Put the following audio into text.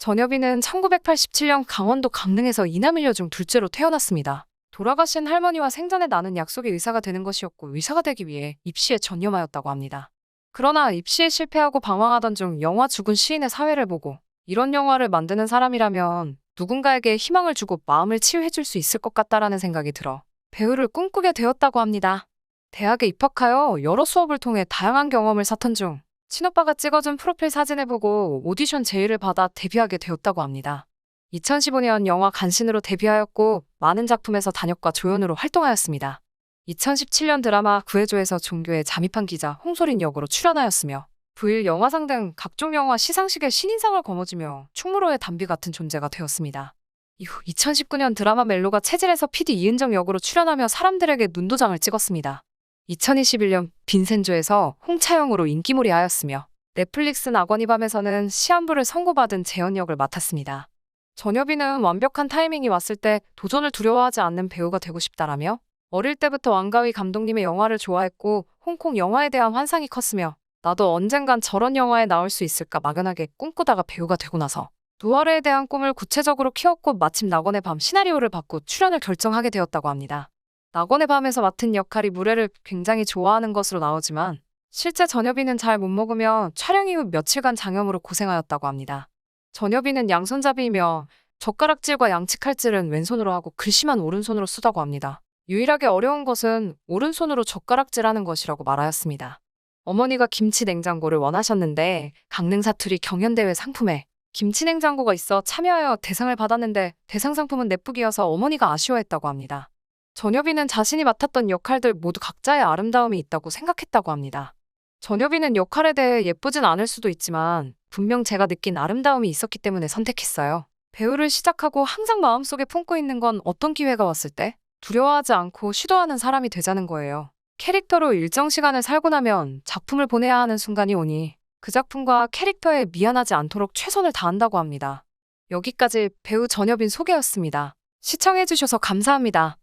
전여빈은 1987년 강원도 강릉에서 이남일녀 중 둘째로 태어났습니다. 돌아가신 할머니와 생전에 나는 약속의 의사가 되는 것이었고 의사가 되기 위해 입시에 전념하였다고 합니다. 그러나 입시에 실패하고 방황하던 중 영화 죽은 시인의 사회를 보고 이런 영화를 만드는 사람이라면 누군가에게 희망을 주고 마음을 치유해줄 수 있을 것 같다라는 생각이 들어 배우를 꿈꾸게 되었다고 합니다. 대학에 입학하여 여러 수업을 통해 다양한 경험을 쌓던 중 친오빠가 찍어준 프로필 사진을 보고 오디션 제의를 받아 데뷔하게 되었다고 합니다. 2015년 영화 간신으로 데뷔하였고 많은 작품에서 단역과 조연으로 활동하였습니다. 2017년 드라마 구해줘에서 종교에 잠입한 기자 홍소린 역으로 출연하였으며 부일 영화상 등 각종 영화 시상식에 신인상을 거머쥐며 충무로의 담비 같은 존재가 되었습니다. 이후 2019년 드라마 멜로가 체질에서 PD 이은정 역으로 출연하며 사람들에게 눈도장을 찍었습니다. 2021년 빈센조에서 홍차영으로 인기몰이 하였으며 넷플릭스 낙원이 밤에서는 시한부를 선고받은 재현 역을 맡았습니다. 전여빈은 완벽한 타이밍이 왔을 때 도전을 두려워하지 않는 배우가 되고 싶다라며 어릴 때부터 왕가위 감독님의 영화를 좋아했고 홍콩 영화에 대한 환상이 컸으며 나도 언젠간 저런 영화에 나올 수 있을까 막연하게 꿈꾸다가 배우가 되고 나서 누아르에 대한 꿈을 구체적으로 키웠고 마침 낙원의 밤 시나리오를 받고 출연을 결정하게 되었다고 합니다. 낙원의 밤에서 맡은 역할이 물회를 굉장히 좋아하는 것으로 나오지만 실제 전여빈은 잘못 먹으며 촬영 이후 며칠간 장염으로 고생하였다고 합니다. 전여빈은 양손잡이이며 젓가락질과 양치칼질은 왼손으로 하고 글씨만 오른손으로 쓰다고 합니다. 유일하게 어려운 것은 오른손으로 젓가락질하는 것이라고 말하였습니다. 어머니가 김치 냉장고를 원하셨는데 강릉 사투리 경연대회 상품에 김치 냉장고가 있어 참여하여 대상을 받았는데 대상 상품은 내쁘기여서 어머니가 아쉬워했다고 합니다. 전여빈은 자신이 맡았던 역할들 모두 각자의 아름다움이 있다고 생각했다고 합니다. 전여빈은 역할에 대해 예쁘진 않을 수도 있지만 분명 제가 느낀 아름다움이 있었기 때문에 선택했어요. 배우를 시작하고 항상 마음속에 품고 있는 건 어떤 기회가 왔을 때 두려워하지 않고 시도하는 사람이 되자는 거예요. 캐릭터로 일정 시간을 살고 나면 작품을 보내야 하는 순간이 오니 그 작품과 캐릭터에 미안하지 않도록 최선을 다한다고 합니다. 여기까지 배우 전여빈 소개였습니다. 시청해주셔서 감사합니다.